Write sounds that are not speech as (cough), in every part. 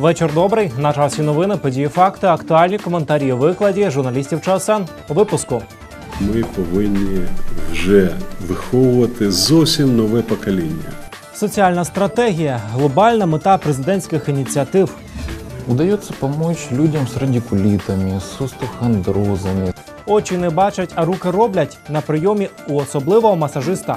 Вечір добрий. На часі новини, події, факти, актуальні коментарі викладі журналістів ЧСН. У випуску Ми повинні вже виховувати зовсім нове покоління. соціальна стратегія, глобальна мета президентських ініціатив. Удается помочь людям с радикулитами, с остеохондрозами. Очі не бачать, а руки роблять на прийомі у особливого масажиста.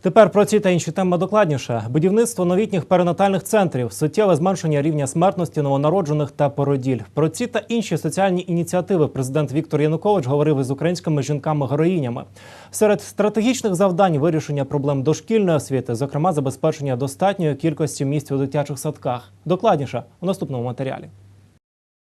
Тепер про ці та інші теми докладніше. Будівництво новітніх перинатальних центрів, суттєве зменшення рівня смертності новонароджених та породіль. Про ці та інші соціальні ініціативи президент Віктор Янукович говорив із українськими жінками-героїнями. Серед стратегічних завдань вирішення проблем дошкільної освіти, зокрема забезпечення достатньої кількості місць у дитячих садках. Докладніше у наступному матеріалі.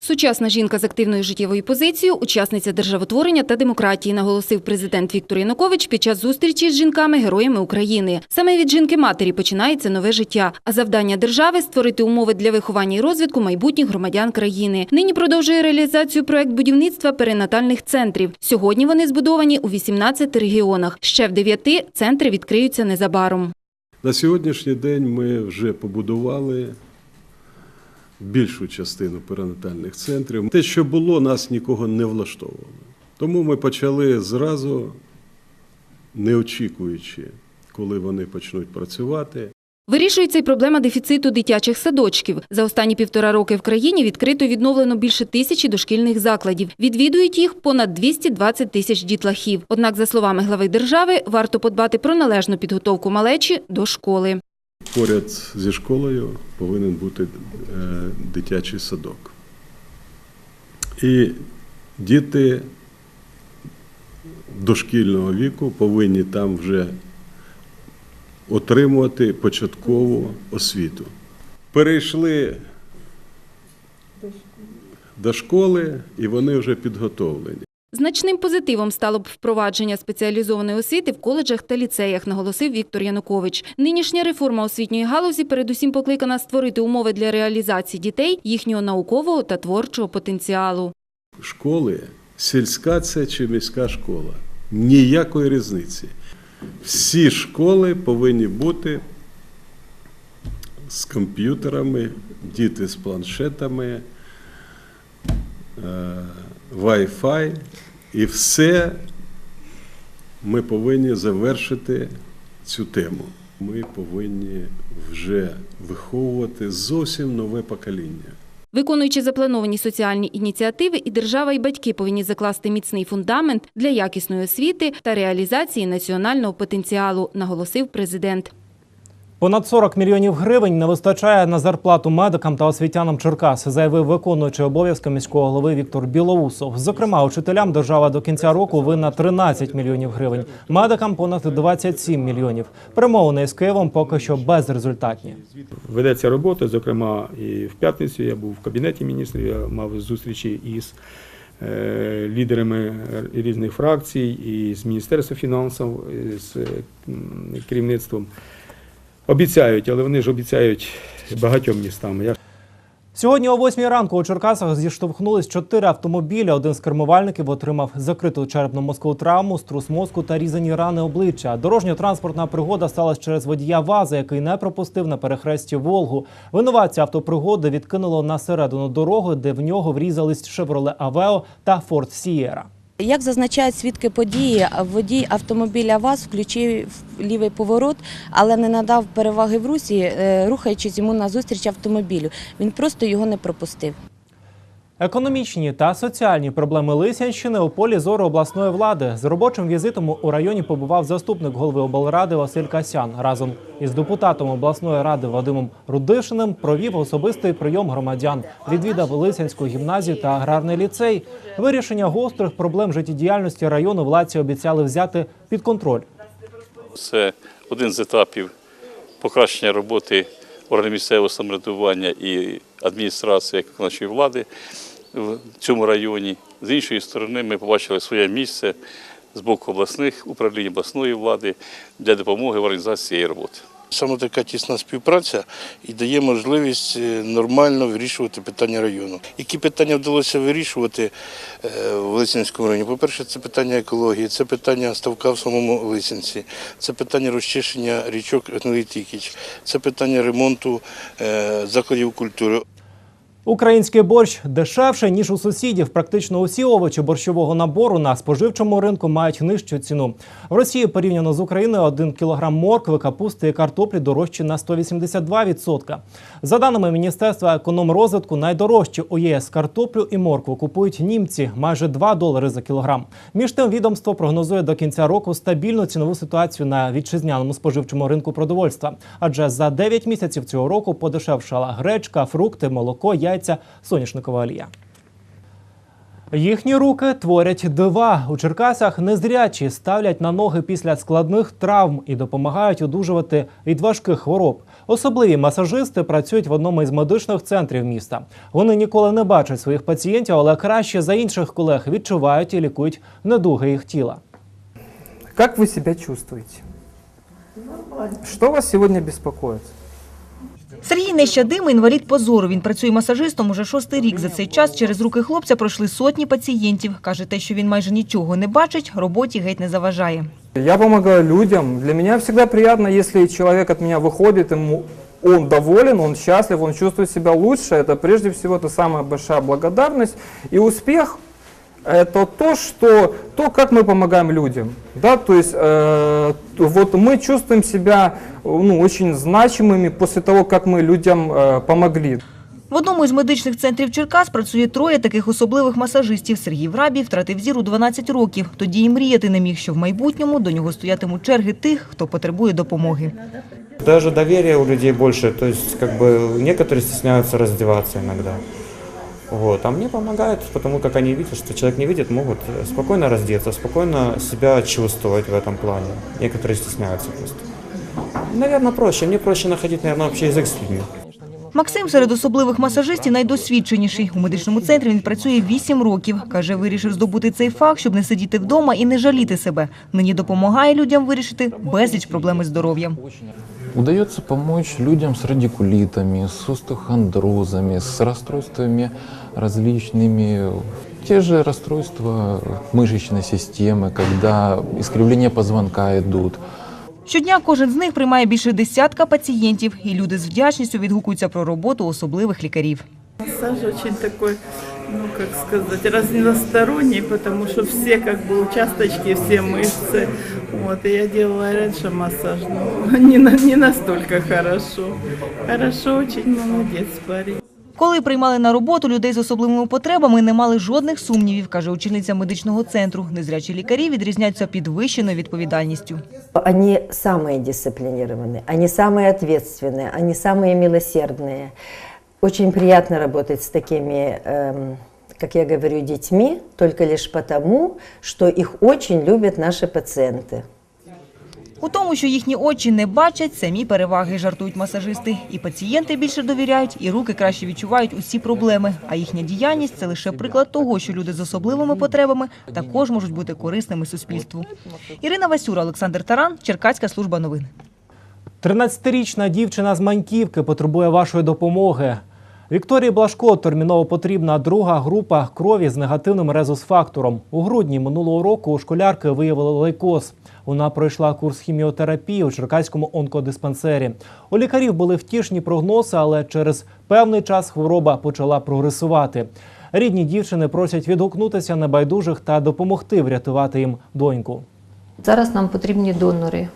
Сучасна жінка з активною життєвою позицією, учасниця державотворення та демократії, наголосив президент Віктор Янукович під час зустрічі з жінками-героями України. Саме від жінки-матері починається нове життя, а завдання держави – створити умови для виховання і розвитку майбутніх громадян країни. Нині продовжує реалізацію проект будівництва перинатальних центрів. Сьогодні вони збудовані у 18 регіонах. Ще в 9 центри відкриються незабаром. На сьогоднішній день ми вже побудували більшу частину перинатальних центрів. Те, що було, нас нікого не влаштовувало. Тому ми почали зразу, не очікуючи, коли вони почнуть працювати. Вирішується й проблема дефіциту дитячих садочків. За останні півтора роки в країні відкрито відновлено більше тисячі дошкільних закладів. Відвідують їх понад 220 тисяч дітлахів. Однак, за словами глави держави, варто подбати про належну підготовку малечі до школи. Поряд зі школою повинен бути е, дитячий садок. І діти дошкільного віку повинні там вже отримувати початкову освіту. Перейшли до школи, і вони вже підготовлені. Значним позитивом стало б впровадження спеціалізованої освіти в коледжах та ліцеях, наголосив Віктор Янукович. Нинішня реформа освітньої галузі передусім покликана створити умови для реалізації дітей, їхнього наукового та творчого потенціалу. школи, сільська це чи міська школа. Ніякої різниці. Всі школи повинні бути з комп'ютерами, діти з планшетами, е, Wi-Fi. І все ми повинні завершити цю тему. Ми повинні вже виховувати зовсім нове покоління. Виконуючи заплановані соціальні ініціативи, і держава, і батьки повинні закласти міцний фундамент для якісної освіти та реалізації національного потенціалу, наголосив президент. Понад 40 мільйонів гривень не вистачає на зарплату медикам та освітянам Черкас, заявив виконуючий обов'язки міського голови Віктор Білоусов. Зокрема, учителям держава до кінця року винна 13 мільйонів гривень, медикам понад 27 мільйонів. Перемовини з Києвом поки що безрезультатні. Ведеться робота, зокрема, і в п'ятницю я був в кабінеті міністрів, я мав зустрічі із е, лідерами різних фракцій, і з Міністерства фінансів, з керівництвом. Обіцяють, але вони ж обіцяють багатьом містам. Сьогодні о 8 ранку у Черкасах зіштовхнулись чотири автомобілі. Один з кермувальників отримав закриту черепно-мозкову травму, струс мозку та різані рани обличчя. Дорожньо-транспортна пригода сталася через водія ВАЗа, який не пропустив на перехресті Волгу. Винуватця автопригоди відкинуло на середину дороги, де в нього врізались Шевроле Авео та Форд Сієра. Як зазначають свідки події, водій автомобіля ВАЗ включив лівий поворот, але не надав переваги в русі, е, рухаючись йому назустріч автомобілю. Він просто його не пропустив. Економічні та соціальні проблеми Лисянщини у полі зору обласної влади з робочим візитом у районі побував заступник голови облради Василь Касян. Разом із депутатом обласної ради Вадимом Рудишиним провів особистий прийом громадян. Відвідав Лисянську гімназію та аграрний ліцей. Вирішення гострих проблем життєдіяльності району владці обіцяли взяти під контроль. Це один з етапів покращення роботи органів місцевого самоврядування і адміністрації виконавчої влади в цьому районі. З іншої сторони, ми побачили своє місце з боку обласних управлінь обласної влади для допомоги в організації цієї роботи. Саме така тісна співпраця і дає можливість е, нормально вирішувати питання району. Які питання вдалося вирішувати е, в Лисянському районі? По-перше, це питання екології, це питання ставка в самому Лисянці, це питання розчищення річок Тікіч, це питання ремонту е, закладів культури. Український борщ дешевше ніж у сусідів. Практично усі овочі борщового набору на споживчому ринку мають нижчу ціну. В Росії порівняно з Україною 1 кілограм моркви, капусти і картоплі дорожчі на 182%. За даними Міністерства економрозвитку, найдорожчі у ЄС картоплю і моркву купують німці майже 2 долари за кілограм. Між тим відомство прогнозує до кінця року стабільну цінову ситуацію на вітчизняному споживчому ринку продовольства. Адже за 9 місяців цього року подешевшала гречка, фрукти, молоко, яйця, соняшникова олія. Їхні руки творять дива. У Черкасах незрячі ставлять на ноги після складних травм і допомагають одужувати від важких хвороб. Особливі масажисти працюють в одному із медичних центрів міста. Вони ніколи не бачать своїх пацієнтів, але краще за інших колег відчувають і лікують недуги їх тіла. Как вы себя чувствуете? Что вас сегодня беспокоит? Сергій Нещадим – інвалід по зору. Він працює масажистом уже шостий рік. За цей час через руки хлопця пройшли сотні пацієнтів. Каже, те, що він майже нічого не бачить, роботі геть не заважає. Я помогаю людям. Для меня всегда приятно, если человек от меня выходит, ему он доволен, он счастлив, он чувствует себя лучше. Это прежде всего это самая большая благодарность. И успех – это то, что, то, как мы помогаем людям. Да? То есть э, вот мы чувствуем себя ну, очень значимыми после того, как мы людям э, помогли. В одному із медичних центрів Черкас працює троє таких особливих масажистів. Сергій Врабій втратив зір у 12 років. Тоді і мріяти не міг, що в майбутньому до нього стоятимуть черги тих, хто потребує допомоги. Даже доверия у людей больше, то есть как бы некоторые стесняются раздеваться иногда. Вот. А мне помогает, потому как они видят, что человек не видит, могут спокойно раздеться, спокойно себя чувствовать в этом плане. Некоторые стесняются просто. Наверное, проще. Мне проще находить, наверное, общий язык с людьми. Максим серед особливих масажистів найдосвідченіший. У медичному центрі він працює 8 років. Каже, вирішив здобути цей фах, щоб не сидіти вдома і не жаліти себе. Нині допомагає людям вирішити безліч проблем із здоров'ям. Удается помочь людям с радикулитами, с остеохондрозами, с расстройствами различными. Те же расстройства мышечной системы, когда искривления позвонка идут. Щодня кожен з них приймає більше десятка пацієнтів, і люди з вдячністю відгукуються про роботу особливих лікарів. Массаж очень такой, ну как сказать, разносторонний, потому что все как бы участочки, все мышцы. Вот, и я делала раньше массаж, но (laughs) не, на- не настолько хорошо. Хорошо, очень молодец парень. Коли приймали на роботу людей з особливими потребами, не мали жодних сумнівів, каже очільниця медичного центру. Незрячі лікарі відрізняються підвищеною відповідальністю. Они самые дисциплинированные, они самые ответственные, они самые милосердные. Очень приятно работать с такими, эм, как я говорю, детьми, только лишь потому, что их очень любят наши пациенты. У тому, що їхні очі не бачать, самі переваги, жартують масажисти. І пацієнти більше довіряють, і руки краще відчувають усі проблеми. А їхня діяльність – це лише приклад того, що люди з особливими потребами також можуть бути корисними суспільству. Ірина Васюра, Олександр Таран, Черкаська служба новин. 13-річна дівчина з Маньківки потребує вашої допомоги. Вікторії Блашко терміново потрібна друга група крові з негативним резус-фактором. У грудні минулого року у школярки виявили лейкоз. Вона пройшла курс хіміотерапії у Черкаському онкодиспансері. У лікарів були втішні прогнози, але через певний час хвороба почала прогресувати. Рідні дівчини просять відгукнутися на байдужих та допомогти врятувати їм доньку. Зараз нам потрібні донори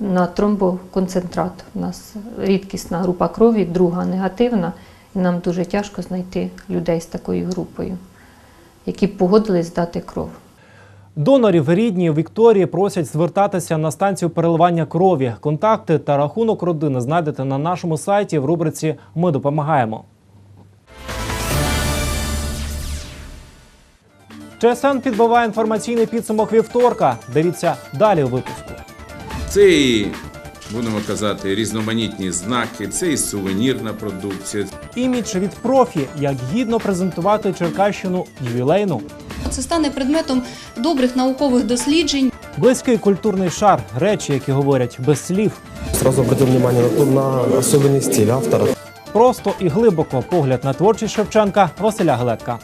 на тромбоконцентрат. У нас рідкісна група крові, друга негативна, нам дуже тяжко знайти людей з такою групою, які б погодились здати кров. Донорів рідні Вікторії просять звертатися на станцію переливання крові. Контакти та рахунок родини знайдете на нашому сайті в рубриці Ми допомагаємо. ЧСН підбиває інформаційний підсумок вівторка. Дивіться далі у випуску. Це і, будемо казати, різноманітні знаки, це і сувенірна продукція. Імідж від профі, як гідно презентувати Черкащину ювілейну. Це стане предметом добрих наукових досліджень. Близький культурний шар, речі, які говорять без слів. Сразу обратил внимание на, то- на особенный стиль автора. Просто і глибоко погляд на творчість Шевченка Василя Глетка.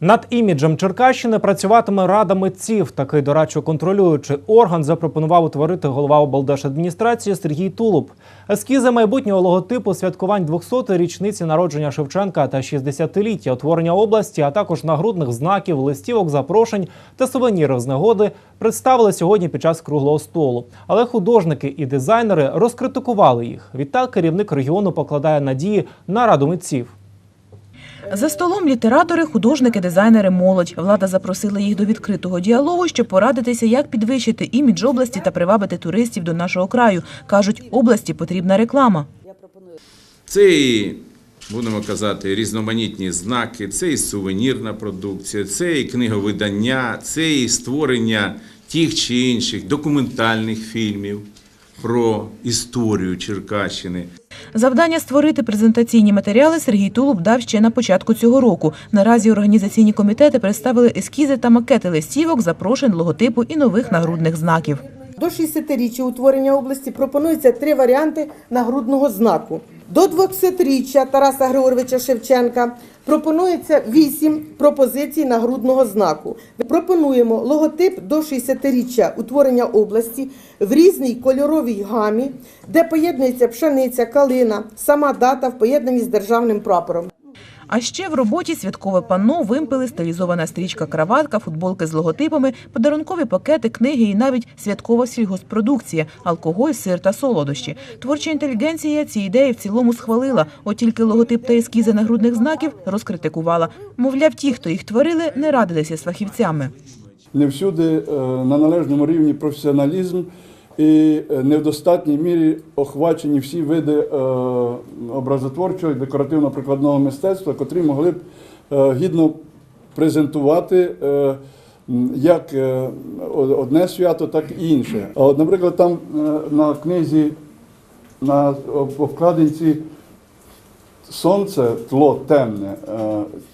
Над іміджем Черкащини працюватиме Рада митців. Такий дорадчо контролюючий орган запропонував утворити голова облдержадміністрації Сергій Тулуб. Ескізи майбутнього логотипу святкувань 200-ї річниці народження Шевченка та 60-ліття утворення області, а також нагрудних знаків, листівок, запрошень та сувенірів з нагоди представили сьогодні під час круглого столу. Але художники і дизайнери розкритикували їх. Відтак керівник регіону покладає надії на раду митців. За столом літератори, художники, дизайнери, молодь. Влада запросила їх до відкритого діалогу, щоб порадитися, як підвищити імідж області та привабити туристів до нашого краю. Кажуть, області потрібна реклама. Це і, будемо казати, різноманітні знаки, це і сувенірна продукція, це і книговидання, це і створення тих чи інших документальних фільмів про історію Черкащини. Завдання створити презентаційні матеріали Сергій Тулуб дав ще на початку цього року. Наразі організаційні комітети представили ескізи та макети листівок, запрошень, логотипу і нових нагрудних знаків. До 60-річчя утворення області пропонується три варіанти нагрудного знаку. До 200-річчя Тараса Григоровича Шевченка пропонується вісім пропозицій нагрудного знаку. Пропонуємо логотип до 60-річчя утворення області в різній кольоровій гамі, де поєднується пшениця, калина, сама дата в поєднанні з державним прапором. А ще в роботі святкове панно, вимпели, стилізована стрічка, краватка, футболки з логотипами, подарункові пакети, книги і навіть святкова сільгоспродукція, алкоголь, сир та солодощі. Творча інтелігенція ці ідеї в цілому схвалила, от тільки логотип та ескізи нагрудних знаків розкритикувала. Мовляв, ті, хто їх творили, не радилися з фахівцями. не всюди е, на належному рівні професіоналізм і е, не в достатній мірі охвачені всі види е, образотворчого і декоративно-прикладного мистецтва, котрі могли б е, гідно презентувати як одне свято, так і інше. А от, наприклад, там на книзі на обкладинці сонце, тло темне,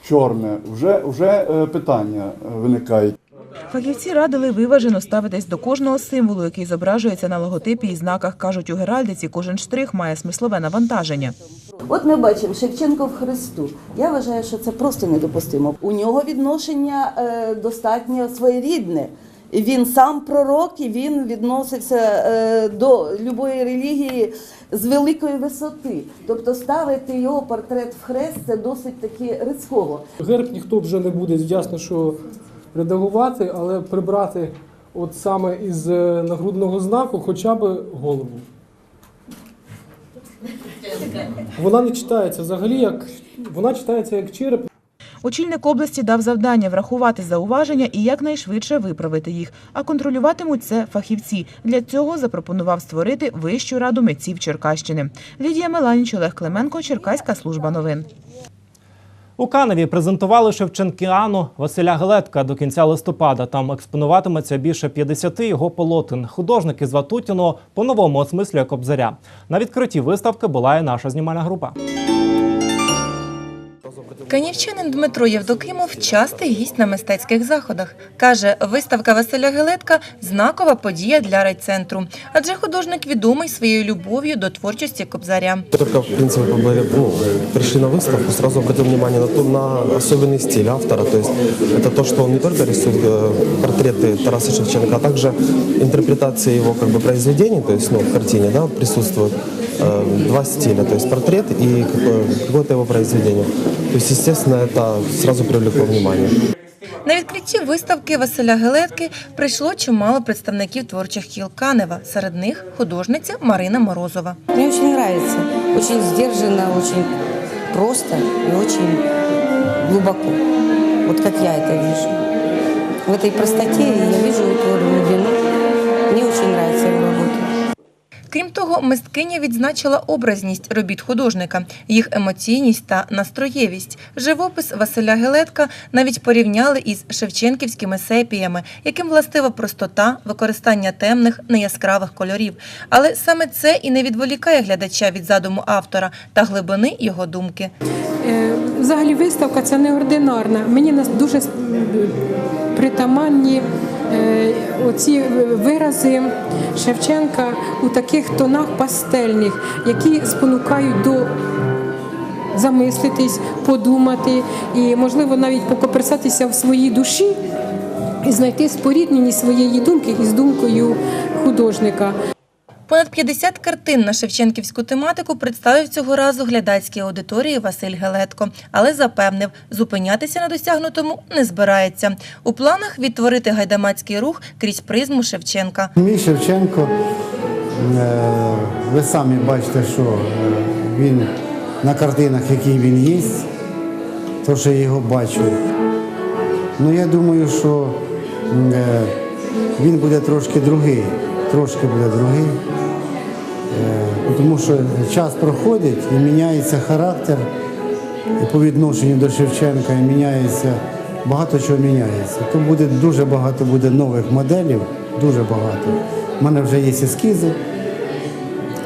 чорне, вже, вже питання виникають. Фахівці радили виважено ставитись до кожного символу, який зображується на логотипі і знаках. Кажуть, у геральдиці кожен штрих має смислове навантаження. От ми бачимо Шевченко в Христу. Я вважаю, що це просто недопустимо. У нього відношення е, достатньо своєрідне. Він сам пророк, і він відносився е, до любої релігії з великої висоти. Тобто ставити його портрет в хрест це досить таки ризиково. Герб ніхто вже не буде ясно, що редагувати, але прибрати от саме із е, нагрудного знаку хоча б голову. Вона не читається взагалі як вона читається як череп. Очільник області дав завдання врахувати зауваження і якнайшвидше виправити їх. А контролюватимуть це фахівці. Для цього запропонував створити Вищу раду митців Черкащини. Лідія Меланіч, Олег Клименко, Черкаська служба новин. У Каневі презентували Шевченкіану Василя Галетка до кінця листопада. Там експонуватиметься більше 50 його полотен. Художник із Ватутіного по-новому осмислює Кобзаря. На відкритті виставки була і наша знімальна група. Канівчанин Дмитро Євдокимов частий гість на мистецьких заходах. Каже, виставка Василя Гелетка – знакова подія для райцентру. Адже художник відомий своєю любов'ю до творчості Кобзаря. Только, в принципе, поблаго- ну, пришли на выставку, сразу обратил внимание на, то- на особенный стиль автора. То есть это то, что он не только рисует э, портреты Тараса Шевченко, а также интерпретация его как бы, произведений, то есть ну, в картине да, присутствует э, два стиля, то есть портрет и какое- какое-то его произведение. То есть, естественно, это сразу привлекло внимание. На відкритті виставки Василя Гелетки прийшло чимало представників творчих кіл Канева. Серед них художниця Марина Морозова. Мне очень нравится. Очень сдержанно, очень просто и очень глубоко. Вот как я это вижу. В этой простоте я вижу эту Крім того, мисткиня відзначила образність робіт художника, їх емоційність та настроєвість. Живопис Василя Гелетка навіть порівняли із шевченківськими сепіями, яким властива простота, використання темних, неяскравих кольорів. Але саме це і не відволікає глядача від задуму автора та глибини його думки. Е, Взагалі виставка це неординарна. Мені дуже притаманні оці вирази Шевченка у таких тонах пастельних, які спонукають до замислитись, подумати і, можливо, навіть покоперсатися в своїй душі і знайти спорідненість своєї думки із думкою художника. Понад 50 картин на шевченківську тематику представив цього разу глядацькій аудиторії Василь Гелетко, але запевнив, зупинятися на досягнутому не збирається. У планах відтворити гайдамацький рух крізь призму Шевченка. Мій Шевченко, е, ви самі бачите, що е, він на картинах, які він є, то що я його бачу. Ну я думаю, що е, він буде трошки другий, трошки буде другий. Е, Тому що час проходить і міняється характер по відношенню до Шевченка, і міняється, багато чого міняється. То буде дуже багато буде нових моделів, дуже багато. У мене вже є ескізи,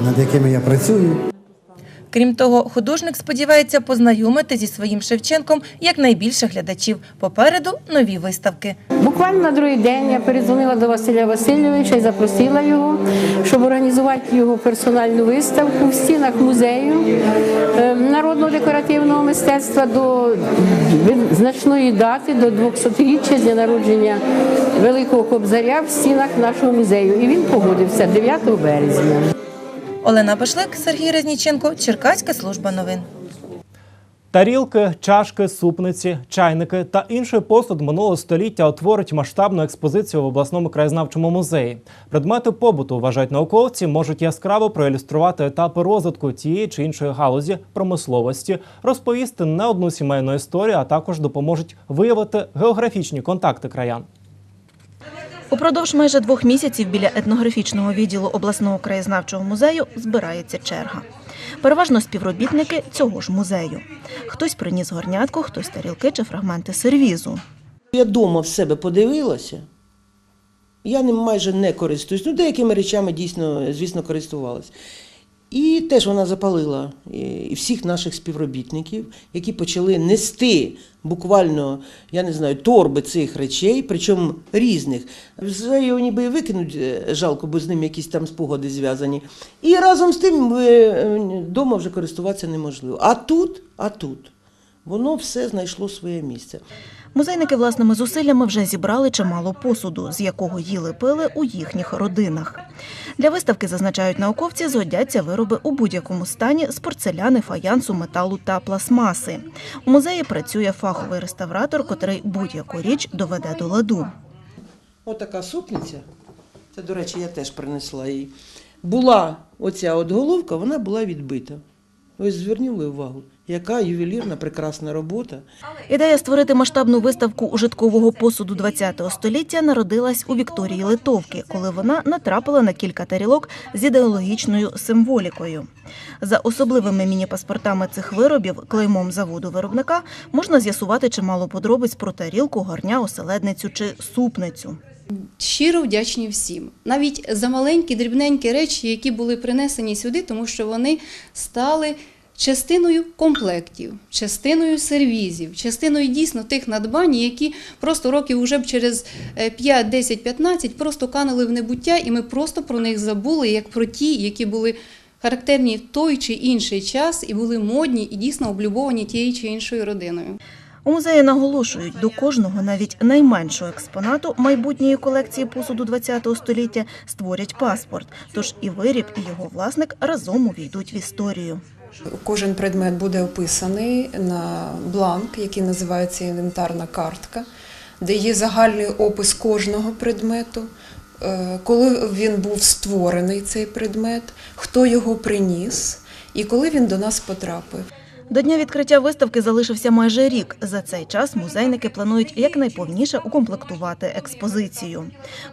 над якими я працюю. Крім того, художник сподівається познайомити зі своїм Шевченком якнайбільше глядачів. Попереду нові виставки. Буквально на другий день я передзвонила до Василя Васильовича і запросила його, щоб організувати його персональну виставку в стінах музею е, народного декоративного мистецтва до значної дати, до 200-річчя з дня народження Великого Кобзаря в стінах нашого музею. І він погодився 9 березня. Олена Башлик, Сергій Резніченко, Черкаська служба новин. Тарілки, чашки, супниці, чайники та інший посуд минулого століття утворить масштабну експозицію в обласному краєзнавчому музеї. Предмети побуту, вважають науковці, можуть яскраво проілюструвати етапи розвитку тієї чи іншої галузі промисловості, розповісти не одну сімейну історію, а також допоможуть виявити географічні контакти краян. Упродовж майже двох місяців біля етнографічного відділу обласного краєзнавчого музею збирається черга. Переважно співробітники цього ж музею. Хтось приніс горнятку, хтось тарілки чи фрагменти сервізу. Я вдома в себе подивилася. Я ним майже не користуюсь. Ну, деякими речами дійсно, звісно, користувалась. І теж вона запалила всіх наших співробітників, які почали нести буквально, я не знаю, торби цих речей, причому різних. Вже його ніби викинуть е, жалко, бо з ним якісь там спогади зв'язані. І разом з тим вдома вже користуватися неможливо. А тут, а тут, воно все знайшло своє місце. Музейники власними зусиллями вже зібрали чимало посуду, з якого їли пили у їхніх родинах. Для виставки, зазначають науковці, згодяться вироби у будь-якому стані з порцеляни, фаянсу, металу та пластмаси. У музеї працює фаховий реставратор, котрий будь-яку річ доведе до ладу. Отака супниця, це, до речі, я теж принесла її. Була оця от головка, вона була відбита. Ось звернули увагу, яка ювелірна, прекрасна робота. Ідея створити масштабну виставку ужиткового посуду ХХ століття народилась у Вікторії Литовки, коли вона натрапила на кілька тарілок з ідеологічною символікою. За особливими міні-паспортами цих виробів, клеймом заводу виробника, можна з'ясувати чимало подробиць про тарілку, горня, оселедницю чи супницю. Щиро вдячні всім, навіть за маленькі дрібненькі речі, які були принесені сюди, тому що вони стали частиною комплектів, частиною сервізів, частиною дійсно тих надбань, які просто років уже б через 5, 10, 15 просто канули в небуття, і ми просто про них забули, як про ті, які були характерні в той чи інший час і були модні і дійсно облюбовані тією чи іншою родиною. Музеї наголошують, до кожного, навіть найменшого експонату майбутньої колекції посуду ХХ століття створять паспорт. Тож і виріб, і його власник разом увійдуть в історію. Кожен предмет буде описаний на бланк, який називається інвентарна картка, де є загальний опис кожного предмету, е, коли він був створений цей предмет, хто його приніс і коли він до нас потрапив. До дня відкриття виставки залишився майже рік. За цей час музейники планують якнайповніше укомплектувати експозицію.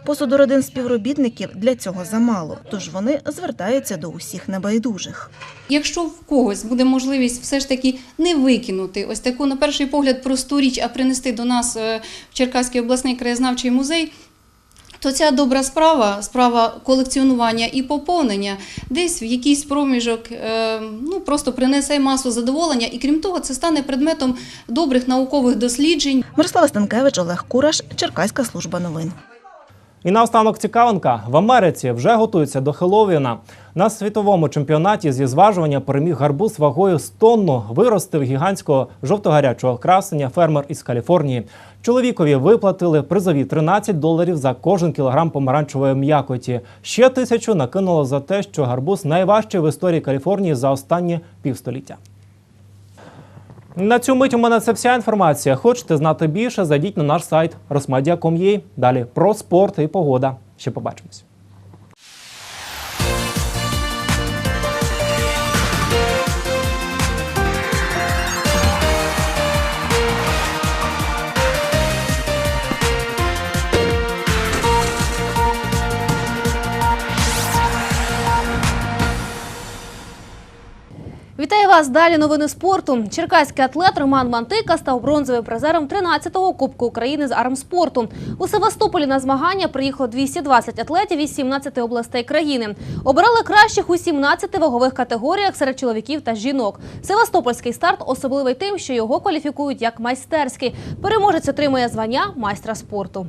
Посуду родин співробітників для цього замало, тож вони звертаються до усіх небайдужих. Якщо в когось буде можливість все ж таки не викинути ось таку, на перший погляд, просту річ, а принести до нас е, в Черкаський обласний краєзнавчий музей, то ця добра справа, справа колекціонування і поповнення, десь в якийсь проміжок е, ну, просто принесе масу задоволення, і крім того, це стане предметом добрих наукових досліджень. Мирослава Станкевич, Олег Кураш, Черкаська служба новин. І наостанок цікавинка. В Америці вже готуються до Хеллоуіна. На світовому чемпіонаті зі зважування переміг гарбуз вагою з тонну. Виростив гігантського жовто-гарячого красення фермер із Каліфорнії. Чоловікові виплатили призові 13 доларів за кожен кілограм помаранчевої м'якоті. Ще тисячу накинуло за те, що гарбуз найважчий в історії Каліфорнії за останні півстоліття. На цю мить у мене це вся інформація. Хочете знати більше? Зайдіть на наш сайт rosmedia.com.ua. Далі про спорт і погода. Ще побачимось. Вас! Далі новини спорту. Черкаський атлет Роман Мантика став бронзовим призером 13-го Кубку України з армспорту. У Севастополі на змагання приїхало 220 атлетів із 17 областей країни. Обирали кращих у 17 вагових категоріях серед чоловіків та жінок. Севастопольський старт особливий тим, що його кваліфікують як майстерський. Переможець отримує звання майстра спорту.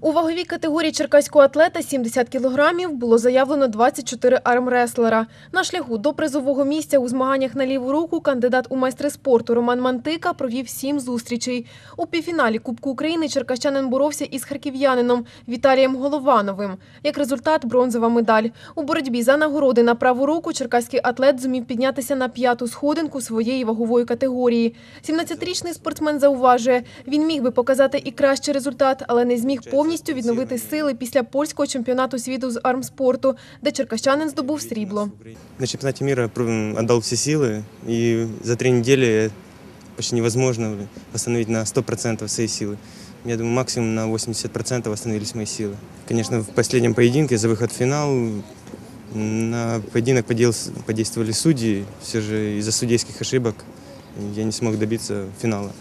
У ваговій категорії черкаського атлета 70 кілограмів було заявлено 24 армреслера. На шляху до призового місця у змаганнях на ліву руку кандидат у майстри спорту Роман Мантика провів сім зустрічей. У півфіналі Кубку України черкащанин боровся із харків'янином Віталієм Головановим. Як результат – бронзова медаль. У боротьбі за нагороди на праву руку черкаський атлет зумів піднятися на п'яту сходинку своєї вагової категорії. 17-річний спортсмен зауважує, він міг би показати і кращий результат, але не зміг повністю відновити сили після польського чемпіонату світу з армспорту, де черкащанин здобув срібло. На чемпионате мира м, отдал все силы, и за три недели почти невозможно восстановить на 100% свои силы. Я думаю, максимум на 80% восстановились мои силы. Конечно, в последнем поединке за выход в финал м, на поединок подел- подействовали судьи. Все же из-за судейских ошибок я не смог добиться финала.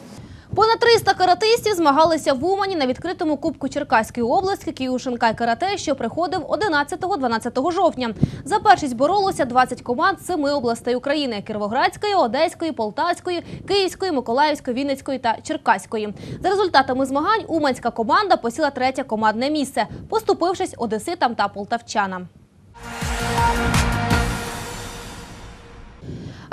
Понад 300 каратистів змагалися в Умані на відкритому Кубку Черкаської області Київшинкай карате, що приходив 11-12 жовтня. За першість боролося 20 команд з семи областей України: Кіровоградської, Одеської, Полтавської, Київської, Миколаївської, Вінницької та Черкаської. За результатами змагань уманська команда посіла третє командне місце, поступившись одеситам та полтавчанам.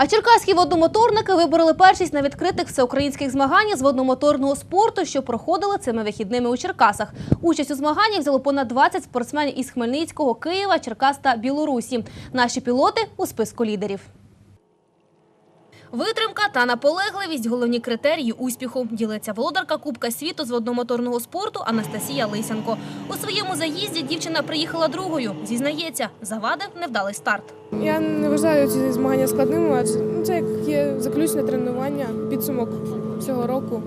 А черкаські водномоторники вибороли першість на відкритих всеукраїнських змаганнях з водномоторного спорту, що проходили цими вихідними у Черкасах. Участь у змаганнях взяло понад 20 спортсменів із Хмельницького, Києва, Черкас та Білорусі. Наші пілоти у списку лідерів. Витримка та наполегливість головні критерії успіху. Ділиться володарка Кубка світу з водномоторного спорту Анастасія Лисенко. У своєму заїзді дівчина приїхала другою. Зізнається, завадив невдалий старт. Я не вважаю ці змагання складними, адже ну, це як є заключне тренування, підсумок цього року.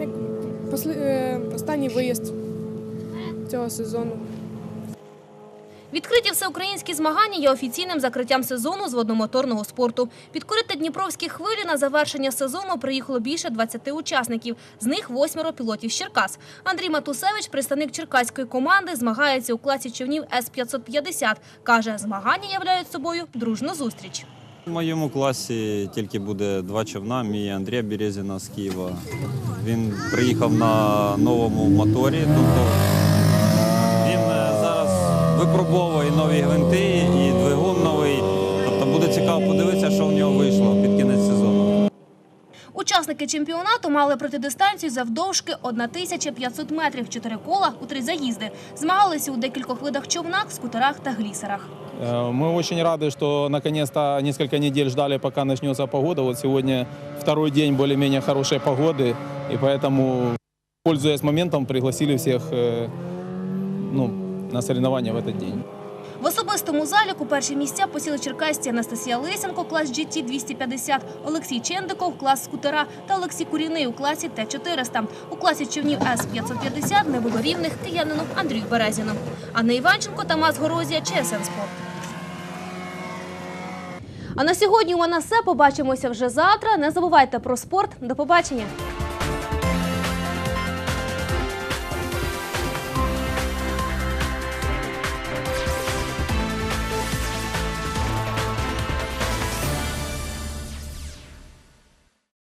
Як е, останній виїзд цього сезону. Відкриті всеукраїнські змагання є офіційним закриттям сезону з водномоторного спорту. Підкорити дніпровські хвилі на завершення сезону приїхало більше 20 учасників. З них восьмеро пілотів з Черкас. Андрій Матусевич, представник черкаської команди, змагається у класі човнів С-550. Каже, змагання являють собою дружну зустріч. В моєму класі тільки буде два човна, мій Андрія Березіна з Києва. Він приїхав на новому моторі, тобто випробовує нові гвинти і двигун новий. Тобто буде цікаво подивитися, що в нього вийшло під кінець сезону. Учасники чемпіонату мали пройти дистанцію завдовжки 1500 метрів, чотири кола у три заїзди. Змагалися у декількох видах човнах, скутерах та глісерах. Э, Мы очень рады, что наконец-то несколько недель ждали, пока начнется погода. Вот сегодня второй день более-менее хорошей погоды, и поэтому, пользуясь моментом, пригласили всех э, ну, на соревнования в этот день. В особистому заліку перші місця посіли черкасці Анастасія Лисенко, клас GT 250, Олексій Чендиков, клас скутера та Олексій Куріний у класі Т-400. У класі човнів С-550 не було рівних киянину Андрію Березіну. Анна Іванченко, Тамас Горозія, ЧСН Спорт. А на сьогодні у мене все. Побачимося вже завтра. Не забувайте про спорт. До побачення.